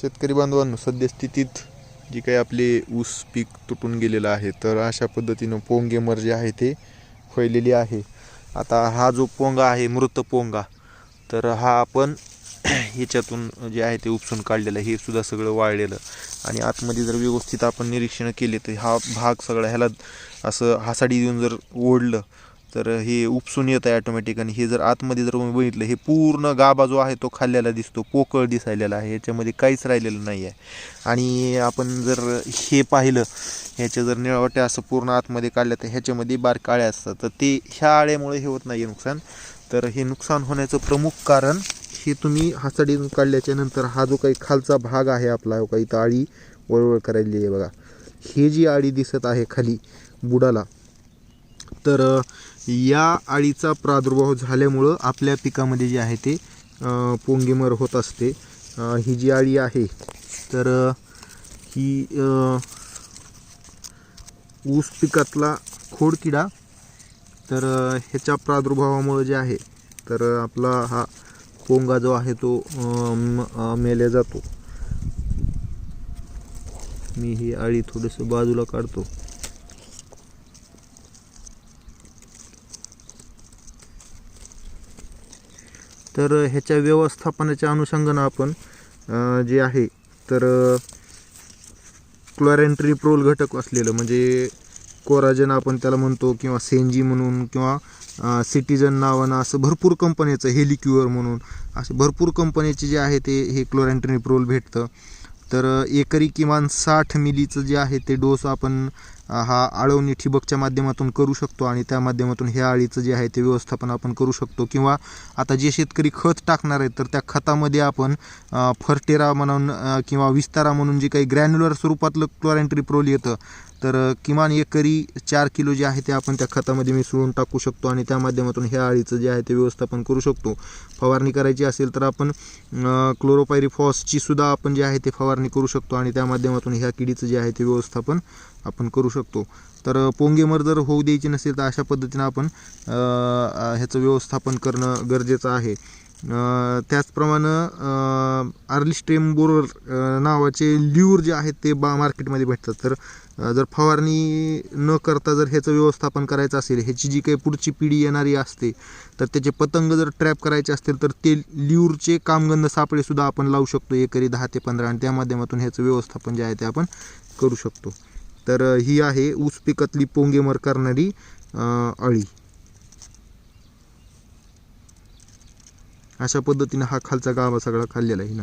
शेतकरी बांधवांनो सद्यस्थितीत जी काही आपले ऊस पीक तुटून गेलेलं आहे तर अशा पद्धतीनं पोंगेमर जे आहे ते फैलेली आहे. आता हा जो पोंगा आहे मृत पोंगा तर हा आपण ह्याच्यातून जे आहे ते उपसून काढलेलं हे सुद्धा सगळं वाळलेलं. आणि आतमध्ये जर व्यवस्थित आपण निरीक्षण केले तर हा भाग सगळा ह्याला असं हासाडी देऊन जर ओढलं तर हे उपसून येत आहे ऑटोमॅटिक आणि हे जर आतमध्ये जर तुम्ही बघितलं हे पूर्ण गाभा जो आहे तो खाल्लेला दिसतो पोकळ दिसायलेला आहे ह्याच्यामध्ये काहीच राहिलेलं नाही आहे आणि आपण जर हे पाहिलं ह्याच्या जर निळवट्या असं पूर्ण आतमध्ये काढल्या तर ह्याच्यामध्ये बार काळ्या असतात. तर ते ह्या आळ्यामुळे हे होत नाही आहे नुकसान. तर हे नुकसान होण्याचं प्रमुख कारण हे तुम्ही हासाडीतून काढल्याच्या नंतर हा जो काही खालचा भाग आहे आपला हो काही तर आळी वळवळ करायली आहे बघा. हे जी आळी दिसत आहे खाली बुडाला तर या आळीचा प्रादुर्भाव झाल्यामुळं आपल्या पिकामध्ये जे आहे ते पोंगेमर होत असते. ही जी आळी आहे तर ही ऊस पिकातला खोडकिडा तर ह्याच्या प्रादुर्भावामुळं जे आहे तर आपला हा पोंगा जो आहे तो मेल्या जातो. मी ही आळी थोडंसं बाजूला काढतो. तर ह्याच्या व्यवस्थापनाच्या अनुषंगानं आपण जे आहे तर क्लोरेंट्रीप्रोल घटक असलेलं म्हणजे कोराजन आपण त्याला म्हणतो किंवा सेंजी म्हणून किंवा सिटीजन नावानं असं भरपूर कंपनीचं हेलिक्युअर म्हणून असे भरपूर कंपनीचे जे आहे ते हे क्लोरेंट्रीप्रोल भेटतं. तर एकरी किमान साठ मिलीचं जे आहे ते डोस आपण हा आळवणी ठिबकच्या माध्यमातून करू शकतो आणि त्या माध्यमातून ह्या आळीचं जे आहे ते व्यवस्थापन आपण करू शकतो. किंवा आता जे शेतकरी खत टाकणार आहेत तर त्या खतामध्ये आपण फर्टेरा म्हणून किंवा विस्तारा म्हणून जे काही ग्रॅन्युलर स्वरूपातलं क्लोरेंट्रीप्रोल येतं तर किमान एकरी चार किलो जे आहे ते आपण त्या खतामध्ये मिसळून टाकू शकतो आणि त्या माध्यमातून ह्या अळीचं जे आहे ते व्यवस्थापन करू शकतो. फवारणी करायची असेल तर आपण क्लोरोपायरीफॉसची सुद्धा आपण जे आहे ते फवारणी करू शकतो आणि त्या माध्यमातून ह्या किडीचं जे आहे ते व्यवस्थापन आपण करू शकतो. तर पोंगेमर जर होऊ द्यायची नसेल तर अशा पद्धतीनं आपण ह्याचं व्यवस्थापन करणं गरजेचं आहे. त्याचप्रमाणे अर्ली स्टेम बोरर नावाचे ल्यूर जे आहेत ते बा मार्केटमध्ये भेटतात. तर जर फवारणी न करता जर ह्याचं व्यवस्थापन करायचं असेल ह्याची जी काही पुढची पिढी येणारी असते तर त्याचे पतंग जर ट्रॅप करायचे असतील तर ते ल्यूरचे कामगंध सापळेसुद्धा आपण लावू शकतो एकरी दहा ते पंधरा आणि त्या माध्यमातून ह्याचं व्यवस्थापन जे आहे ते आपण करू शकतो. तर ही आहे ऊस पिकातली पोंगेमर करणारी अळी. अशा पद्धतीनं हा खालचा गाभा सगळा खाल्लेला आहे ना.